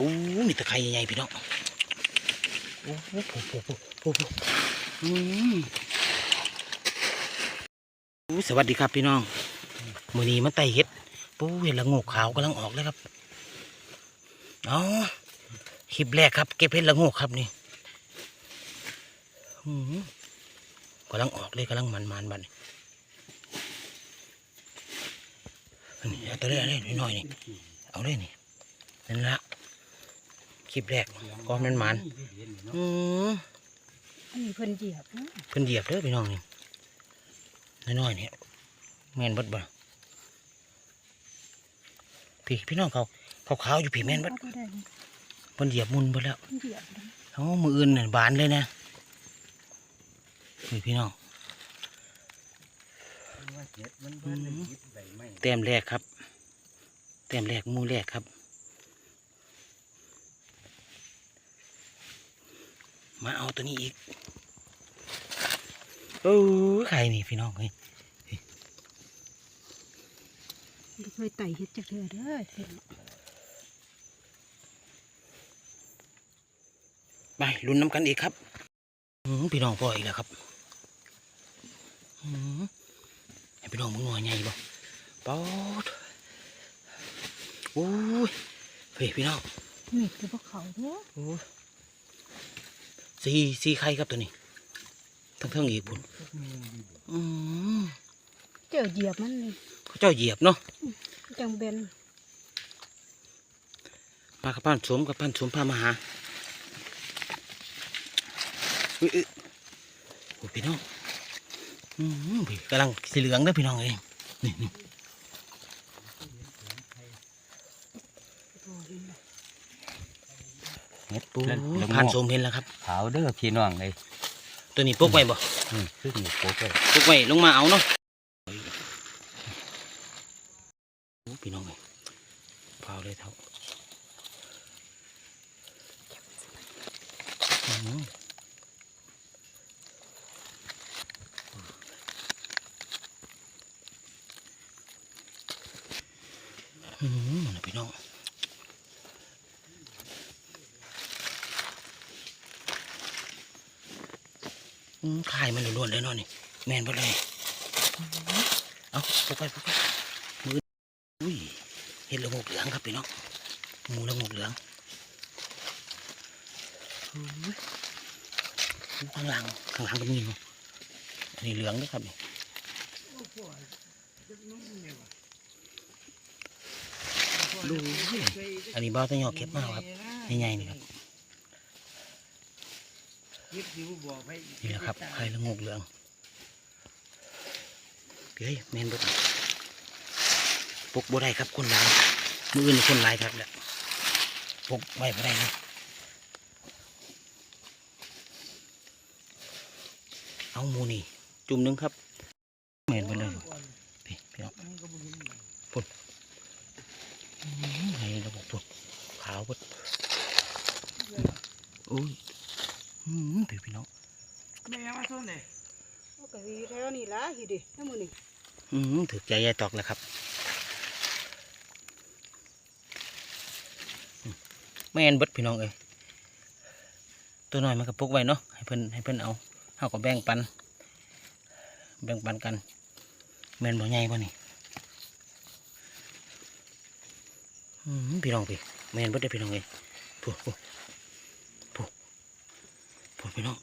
โอ้มีตะไคร้ใหญ่ๆพี่น้องโอ้โหโอ้โหโอ้โหอืมสวัสดีครับพี่น้องมือนี้มันไตเห็ดปูเห็ดละงกขาวกำลังออกเลยครับเอคลิปแรกครับ เก็บเห็ดละงกครับนี่กำลังออกเลยกำลังมันมันๆบันนนี้เอาตัวเล็กๆน้อยๆนี่เอาเลยนี่นั่นละ คลิปแรกก็มันมันๆอืมอันนี้เพิ่นเหยียบนะเพิ่นเหยียบเด้อพี่น้องนี่น้อยๆนี่แม่นเบดบ่พี่พี่น้องเขาเขาขาวๆอยู่พี่แม่นเบดเอาไปได้นี่เพิ่นเหยียบมุนเบดแล้วเพิ่นเหยียบนะเอามืออื่นน่ะบานเลยนะนี่พี่น้องแต้มแรกครับแต้มแรกหมูแรกครับ มาเอาตัวนี้อีกโอ้ยใครนี่พี่น้องเฮ้ยบ่เคยไต่เฮ็ดจักเทื่อเด้อเฮ็ดไปลุ้นน้ำกันอีกครับอื้อพี่น้องพ่ออีกแล้วครับอื้อให้พี่น้องมึงหน่อยใหญ่บ่ป๊อดโอ้ยเฮ้ยพี่น้องมีดคือบ่เขาเด้อโอ้ย สี่สี่ไข่ครับตัวนี้ทั้งเทิงอีกพุ่นอืมเจอเหยียบมันนี่เขาเจ้าเหยียบเนาะจังเบนมากับป้านสวมกับป้านสวมพามาหาอุ้ยอุ๊ยโอ้ยพี่น้องอืมพี่กำลังสีเหลืองเด้อพี่น้องเองนี่นี่โอ้ย เห็ดปูแล้วแล้วผ่านงอกสมเห็นแล้วครับขาวเด้อพี่น้องเลยตัวนี้ปลุกไว้บ่อืมคือหมูโป๊กเลยปลุกไว้ลงมาเอาเนาะโอ้พี่น้องเลยเผาเลยเท่าอื้อหืออื้อหือนั่นน่ะพี่น้อง อืมขายมันล้วนเลยนาะนี่แมนบ่เลยเอาปลุกไปปลุกไปมืออุ้ยเห็ดละโงกเหลืองครับพี่น้องหมูละโงกเหลืองข้างหลังข้างหลังก็มีอยู่อันนี้เหลืองด้วยครับนี่ดูอันนี้บ้าต้งยอเก็บมากครับใหญ่ๆนี่ครับ นี่แหละครับไข่ละโงกเหลืองเฮ้ยแมนเบดปลุกบ่ได้ครับคนหลายมืออื่นนี่คนหลายครับแหละปลุกไว้บ่ได้นะเอาหมูนี่ จุ่มหนึงครับแมนไปเลยพี่พี่น้องปุ่นอื้อให้ระบบปุ่นขาวปุ่นโอ้ยอืมพี่พี่น้อง เอาก็อยู่แถวนี้ล่ะเฮ็ดดิถ้ามื้อนี้ อืมถือใจยายตอกแล้วครับ แม่นบดพี่น้องเอ้ยตัวน้อยมันก็ปลุกไว้เนาะให้เพิ่นให้เพิ่นเอาเฮาก็แบ่งปัน แบ่งปันกัน แม่นบ่ใหญ่บ่นี่พี่น้องพี่แม่นบดเด้พี่น้องเอ้ยผู้ผู้ผู้ผู้พี่น้อง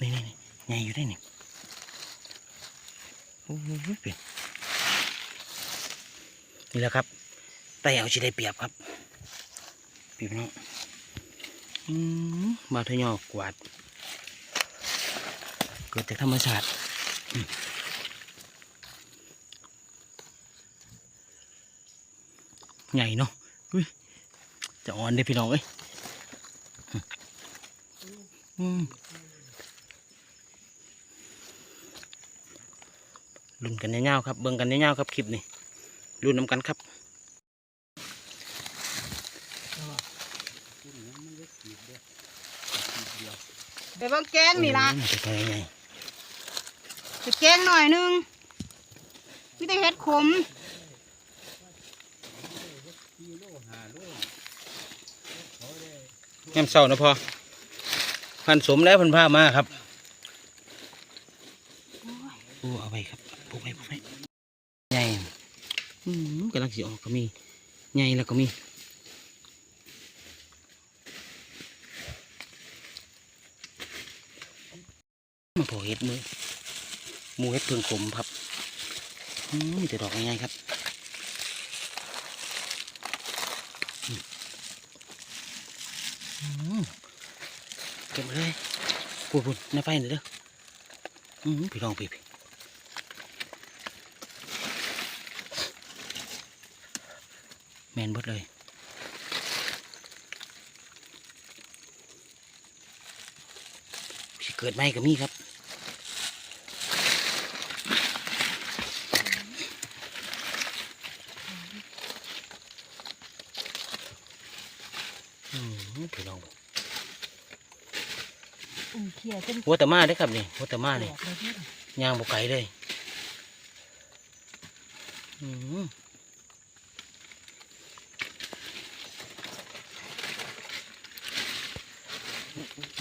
นี่นี่นี่ ใหญ่อยู่ได้นี่โอ้ยเป็นนี่แหละครับไต่เอาชิได้เปรียบครับพี่น้องอืมาทะยอกวาด เกิดจากธรรมชาติใหญ่เนาะจะอ่อนเด้พี่น้องเอ้ยอืม ลุ้นกันยาวๆครับเบิ่งกันยาวๆครับคลิปนี้ลุ้นน้ำกันครับไปเบิ่งแกงนี่ล่ะโอ้ยมันจะไปยังไงไปแกงหน่อยหนึงมีแต่เฮ็ดขมแง่มเศร้านะพอพันสมแล้วเพันผ้ามาครับโอ้เอาไปครับ ผูกไปผูกไปใหญ่อืมกำลังสีออกก็มีใหญ่แล้วก็มีมาพอเห็ดมือหมูเห็ดเพิ่งขมครับอืมมีแต่ดอกง่ายๆครับอืมเก็บมาเลยพูดพูดในไฟหน่อยเด้ออืมพี่น้องพี่ แมนเบดเลยสิเกิดไหมก็มีครับอืมพี่น้องอืมเขี่ยจนหัวตะมาได้อครับนี่หัวตะมาแตนี่กเลยเนี่ยย่างบกไก่เลย อืม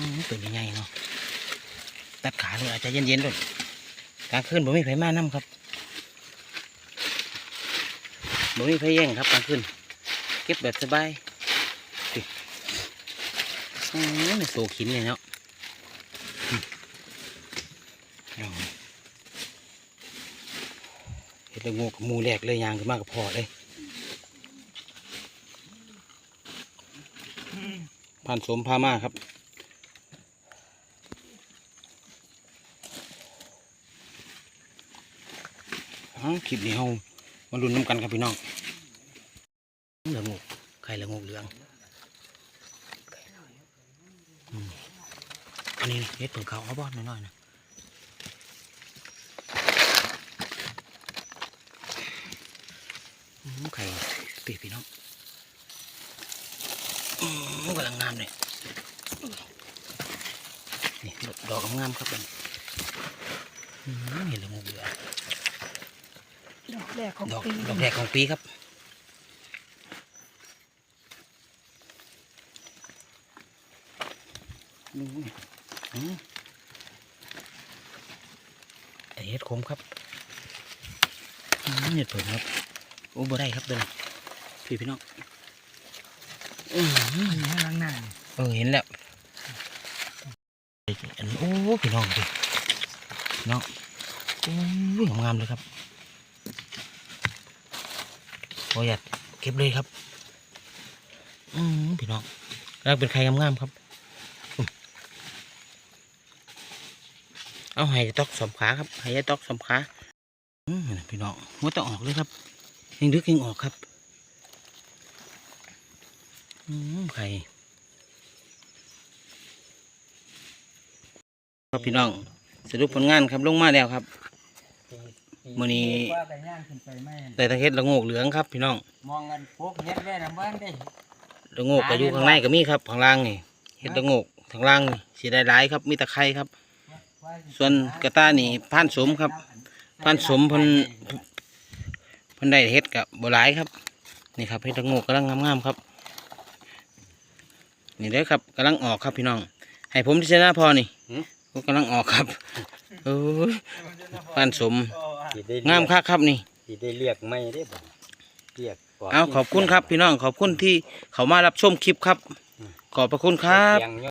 อืมเป็นยังไงเนาะตัดขาเลยอาจจะเย็นๆด้วยกลางคืนผมมีไฟมาน้ำครับผมมีไฟแย่งครับกลางคืนเก็บแบบสบายสิอืมโซขินเลยเนาะเอาเห็ดละโงูกับหมูแรกเลยยางขึ้นมากับพ่อเลยพันสมพามาครับ คลิปนี้เฮามาลุ้นน้ำกันครับพี่น้องละโงูไข่ละโงูเหลืองอันนี้เห็ดเปิงเขาเอาบอดน้อยๆนะไข่ปีพี่น้องอืมกำลังงามเลยนี่ดอกงามครับเป็นอืมเห็นแล้วงูเบื่อ ดอกแรกของดอกปีดอกแรกของปีครับอืมอืมไอเห็ดขมครับอืมเห็ดเผิงครับโอ้บ่ได้ครับเดินพี่พี่น้องอืมข้างหน้าเออเห็นแล้วอันโอ้พี่น้องดิพี่น้องโอ้ยงามๆเลยครับ โอ้ยอยากเก็บเลยครับ อืมพี่น้องแล้วเป็นใครงามๆครับอืมเอาให้ตอกสมขาครับให้ตอกสมขาอืมพี่น้องหัวตะออกเลยครับยังดึกยังออกครับ อืมไข่ครับพี่น้องสรุปผลงานครับลงมาแล้วครับ มื้อนี้ ว่าไปย่างขึ้นไปไหมแต่ตะเฮ็ดละโงกเหลืองครับ พี่น้องมองกันพวกเฮ็ดแว่น้ำบ้านได้ละโงกก็อยู่ข้างในก็มีครับข้างล่างนี่เฮ็ดละโงกข้างล่างนี่สีได้หลายครับ มีตะไคร้ครับส่วนกระต้านี่ผ่านสมครับผ่านสมเพิ่นเพิ่นได้เฮ็ดกับบ่หลายครับ นี่ครับเฮ็ดละโงกกำลังงามๆครับ นี่เด้อครับกำลังออกครับพี่น้อง ให้ผมที่ชนะพอนี่ก็กำลังออกครับโอ้ยผ่านสม งามคักครับนี่สิได้เรียกไม่ได้บ่เรียกก่นเอาขอบคุณครับพี่น้องขอบคุณที่เขามารับชมคลิปครับ ขอบพระคุณครับเสียง